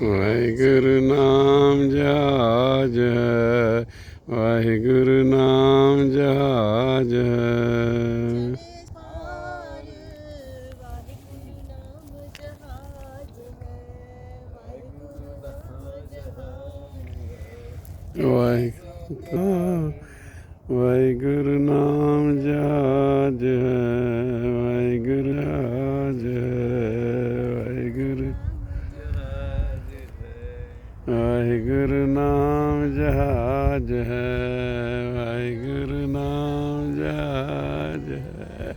ਵਾਹਿਗੁਰੂ ਨਾਮ ਜਹਾਜ ਵਾਹਿਗੁਰੂ ਨਾਮ ਜਹਾਜ ਹੈ ਵਾਹਿਗੁਰੂ ਨਾਮ ਜਹਾਜ ਵਾਹਿਗੁਰੂ ਵਾਹਿਗੁਰੂ ਨਾਮ ਜਹਾਜ ਹੈ ਵਾਹਿਗੁਰੂ ਜਹਾਜ ਹੈ ਵਾਹਿਗੁਰੂ ਵਾਹਿਗੁਰੂ ਨਾਮ ਜਹਾਜ ਹੈ ਵਾਹਿਗੁਰੂ ਨਾਮ ਜਹਾਜ ਹੈ।